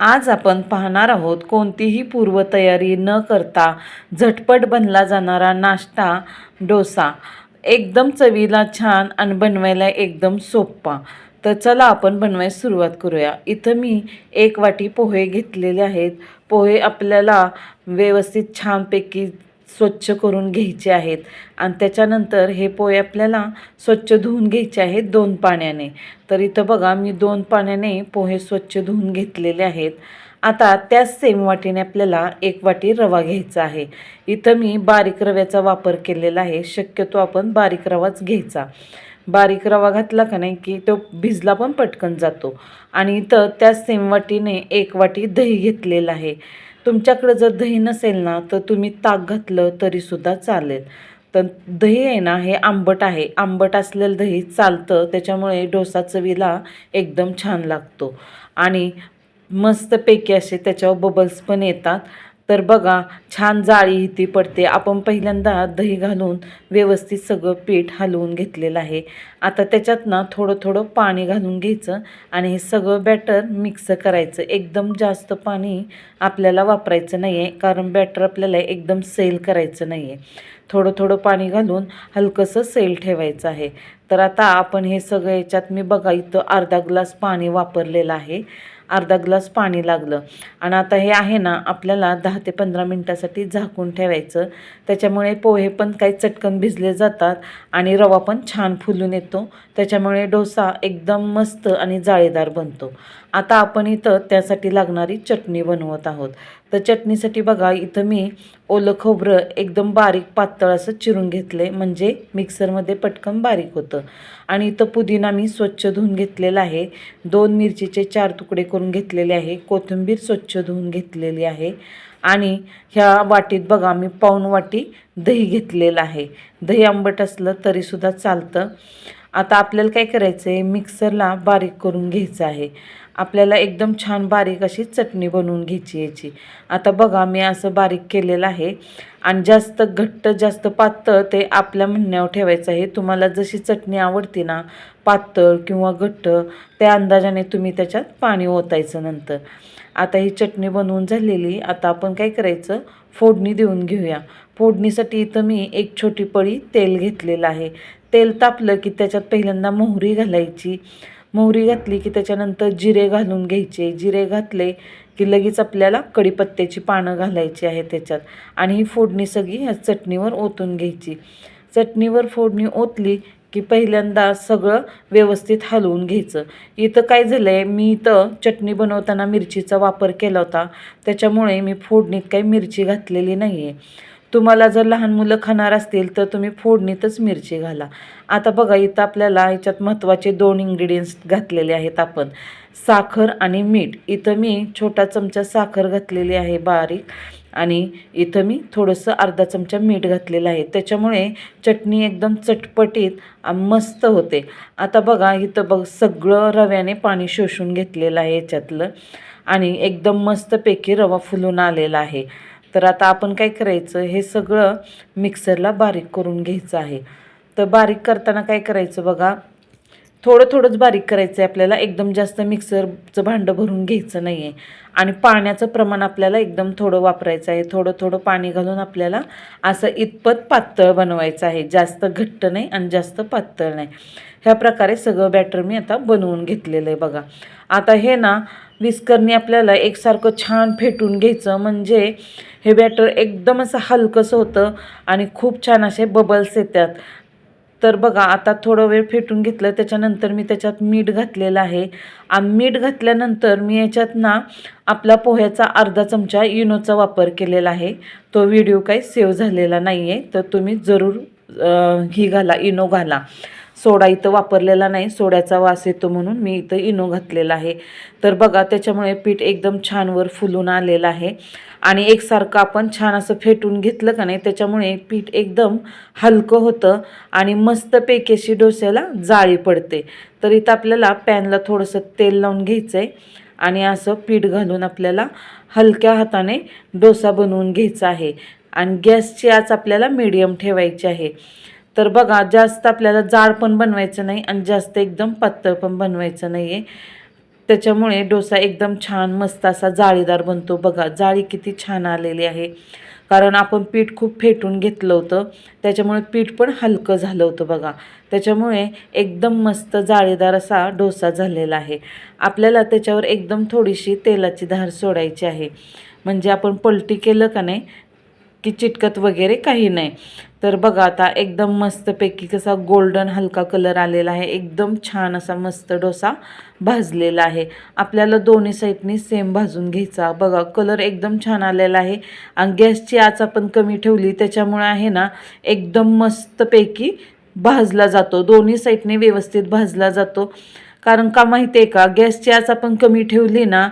आज आपण पाहणार आहोत कोणतीही पूर्वतयारी न करता झटपट बनला जाणारा नाश्ता डोसा. एकदम चवीला छान आणि बनवायला एकदम सोपा तर चला आपण बनवायला सुरुवात करूया. इथं मी एक वाटी पोहे घेतलेले आहेत. पोहे आपल्याला व्यवस्थित छानपैकी स्वच्छ करून घ्यायचे आहेत. आणि त्याच्यानंतर हे पोहे आपल्याला स्वच्छ धुवून घ्यायचे आहेत दोन पाण्याने. तर इथं बघा मी दोन पाण्याने पोहे स्वच्छ धुवून घेतलेले आहेत. आता त्याच सेम वाटीने आपल्याला एक वाटी रवा घ्यायचा आहे. इथं मी बारीक रव्याचा वापर केलेला आहे. शक्यतो आपण बारीक रवाच घ्यायचा. बारीक रवा घातला का नाही की तो भिजला पण पटकन जातो. आणि इथं त्याच सेम वाटीने एक वाटी दही घेतलेलं आहे. तुमच्याकडं जर दही नसेल ना तर तुम्ही ताक घातलं तरीसुद्धा चालेल. तर दही आहे ना हे आंबट आहे. आंबट असलेलं दही चालतं त्याच्यामुळे डोसा चवीला एकदम छान लागतो. आणि मस्तपैकी असे त्याच्यावर बबल्स पण येतात. तर बघा छान जाळी इथे पडते. आपण पहिल्यांदा दही घालून व्यवस्थित सगळं पीठ हलवून घेतलेलं आहे. आता त्याच्यात ना थोडं थोडं पाणी घालून घ्यायचं आणि हे सगळं बॅटर मिक्स करायचं. एकदम जास्त पाणी आपल्याला वापरायचं नाही आहे कारण बॅटर आपल्याला एकदम सेल करायचं नाही आहे थोडं थोडं पाणी घालून हलकंसं सेल ठेवायचं आहे. तर आता आपण हे सगळं याच्यात मी बघा इथं अर्धा ग्लास पाणी वापरलेलं आहे. अर्धा ग्लास पाणी लागलं. आणि आता हे आहे ना आपल्याला दहा ते पंधरा मिनटासाठी झाकून ठेवायचं. त्याच्यामुळे पोहे पण काही चटकन भिजले जातात आणि रवा पण छान फुलून येतो. त्याच्यामुळे डोसा एकदम मस्त आणि जाळीदार बनतो. आता आपण इथं त्यासाठी लागणारी चटणी बनवत आहोत. तर चटणीसाठी बघा इथं मी ओलं खोबरं एकदम बारीक पातळ असं चिरून घेतलं आहे म्हणजे मिक्सरमध्ये पटकन बारीक होतं. आणि इथं पुदिना मी स्वच्छ धुवून घेतलेला आहे. दोन मिरचीचे चार तुकडे करून घेतलेले आहे. कोथिंबीर स्वच्छ धुवून घेतलेली आहे. आणि ह्या वाटीत बघा मी पाऊण वाटी दही घेतलेलं आहे. दही आंबट असलं तरीसुद्धा चालतं. आता आपल्याला काय करायचं आहे मिक्सरला बारीक करून घ्यायचं आहे. आपल्याला एकदम छान बारीक अशी चटणी बनवून घ्यायची याची. आता बघा मी असं बारीक केलेलं आहे. आणि जास्त घट्ट जास्त पातळ ते आपल्या म्हणण्यावर ठेवायचं आहे. तुम्हाला जशी चटणी आवडते ना पातळ किंवा घट्ट त्या अंदाजाने तुम्ही त्याच्यात पाणी ओतायचं नंतर. आता ही चटणी बनवून झालेली आता आपण काय करायचं? फोडणी देऊन घेऊया. फोडणीसाठी इथं मी एक छोटी पळी तेल घेतलेलं आहे. तेल तापलं की त्याच्यात पहिल्यांदा मोहरी घालायची. मोहरी घातली की त्याच्यानंतर जिरे घालून घ्यायचे. जिरे घातले की लगेच आपल्याला कढीपत्त्याची पानं घालायची आहे त्याच्यात. आणि ही फोडणी सगळी ह्या चटणीवर ओतून घ्यायची. चटणीवर फोडणी ओतली की पहिल्यांदा सगळं व्यवस्थित हलवून घ्यायचं. इथं काय झालं आहे मी इथं चटणी बनवताना मिरचीचा वापर केला होता. त्याच्यामुळे मी फोडणीत काही मिरची घातलेली नाही आहे तुम्हाला जर लहान मुलं खाणार असतील तर तुम्ही फोडणीतच मिरची घाला. आता बघा इथं आपल्याला याच्यात महत्त्वाचे दोन इंग्रेडियंट्स घातलेले आहेत आपण. साखर आणि मीठ. इथं मी छोटा चमचा साखर घातलेली आहे बारीक आणि इथं मी थोडंसं अर्धा चमचा मीठ घातलेलं आहे. त्याच्यामुळे चटणी एकदम चटपटीत मस्त होते. आता बघा इथं बघ सगळं रव्याने पाणी शोषून घेतलेलं आहे याच्यातलं आणि एकदम मस्तपैकी रवा फुलून आलेला आहे. तर आता आपण काय करायचं? हे सगळं मिक्सरला बारीक करून घ्यायचं आहे. तर बारीक करताना काय करायचं बघा? थोडं थोडंच बारीक करायचं आहे आपल्याला. एकदम जास्त मिक्सरचं भांडं भरून घ्यायचं नाही आहे आणि पाण्याचं प्रमाण आपल्याला एकदम थोडं वापरायचं आहे. थोडं थोडं पाणी घालून आपल्याला असं इतपत पातळ बनवायचं आहे. जास्त घट्ट नाही आणि जास्त पातळ नाही. ह्या प्रकारे सगळं बॅटर मी आता बनवून घेतलेलं आहे बघा. आता हे ना विस्करणी आपल्याला एकसारखं छान फेटून घ्यायचं. म्हणजे हे बॅटर एकदम असं हलकंसं होतं आणि खूप छान असे बबल्स येतात. तर बघा आता थोडं वेळ फेटून घेतलं त्याच्यानंतर मी त्याच्यात मीठ घातलेलं आहे. आणि मीठ घातल्यानंतर मी याच्यात ना आपला पोह्याचा अर्धा चमचा इनोचा वापर केलेला आहे. तो व्हिडिओ काही सेव्ह झालेला नाही आहे तर तुम्ही जरूर ही घाला इनो घाला. सोडा इथं वापरलेला नाही सोड्याचा वास येतो म्हणून मी इथं इनो घातलेला आहे. तर बघा त्याच्यामुळे पीठ एकदम छानवर फुलून आलेलं आहे. आणि एकसारखं आपण छान असं फेटून घेतलं का नाही त्याच्यामुळे पीठ एकदम हलकं होतं आणि मस्त पेकेशी डोस्याला जाळी पडते. तर इथं आपल्याला पॅनला थोडंसं तेल लावून घ्यायचं आहे आणि असं पीठ घालून आपल्याला हलक्या हाताने डोसा बनवून घ्यायचा आहे. आणि गॅसची आज आपल्याला मीडियम ठेवायची आहे. तर बघा जास्त आपल्याला जाड पण बनवायचं नाही आणि जास्त एकदम पातळ पण बनवायचं नाही आहे त्याच्यामुळे डोसा एकदम छान मस्त असा जाळीदार बनतो. बघा जाळी किती छान आलेली आहे. कारण आपण पीठ खूप फेटून घेतलं होतं. त्याच्यामुळे पीठ पण हलकं झालं होतं बघा. त्याच्यामुळे एकदम मस्त जाळीदार असा डोसा झालेला आहे. आपल्याला त्याच्यावर एकदम थोडीशी तेलाची धार सोडायची आहे. म्हणजे आपण पलटी केलं का नाही की चिटकत वगैरे काही नाही. तर बघा आता एकदम मस्तपैकी कसा गोल्डन हलका कलर आलेला आहे. एकदम छान असा मस्त डोसा भाजलेला आहे. आपल्याला दोन्ही साईडनी सेम भाजून घ्यायचा. बघा कलर एकदम छान आलेला आहे. आणि गॅसची आच आपण कमी ठेवली. त्याच्यामुळे आहे ना एकदम मस्तपैकी भाजला जातो. दोन्ही साईडने व्यवस्थित भाजला जातो. कारण का माहिती आहे का गॅसची आच आपण कमी ठेवली ना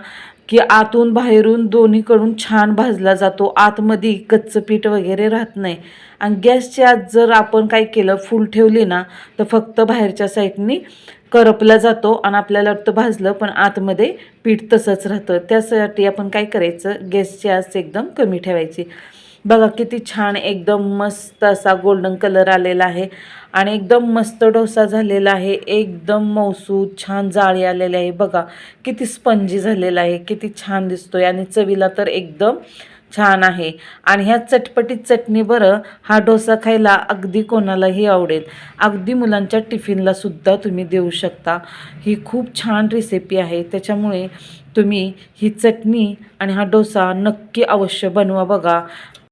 की आतून बाहेरून दोन्हीकडून छान भाजला जातो. आतमध्ये कच्चं पीठ वगैरे राहत नाही. आणि गॅसची आत जर आपण काय केलं फुल ठेवली ना तर फक्त बाहेरच्या साईडनी करपला जातो आणि आपल्याला वाटतं भाजलं पण आतमध्ये पीठ तसंच राहतं. त्यासाठी आपण काय करायचं? गॅसची आस एकदम कमी ठेवायची. बघा किती छान एकदम मस्त असा गोल्डन कलर आलेला आहे. आणि एकदम मस्त डोसा झालेला आहे. एकदम मौसूद छान जाळी आलेली आहे. बघा किती स्पंजी झालेला आहे. किती छान दिसतोय. आणि चवीला तर एकदम छान आहे. आणि ह्या चटपटीत चटणी बरं हा डोसा खायला अगदी कोणालाही आवडेल. अगदी मुलांच्या टिफिनला सुद्धा तुम्ही देऊ शकता. ही खूप छान रेसिपी आहे. त्याच्यामुळे तुम्ही ही चटणी आणि हा डोसा नक्की अवश्य बनवा बघा.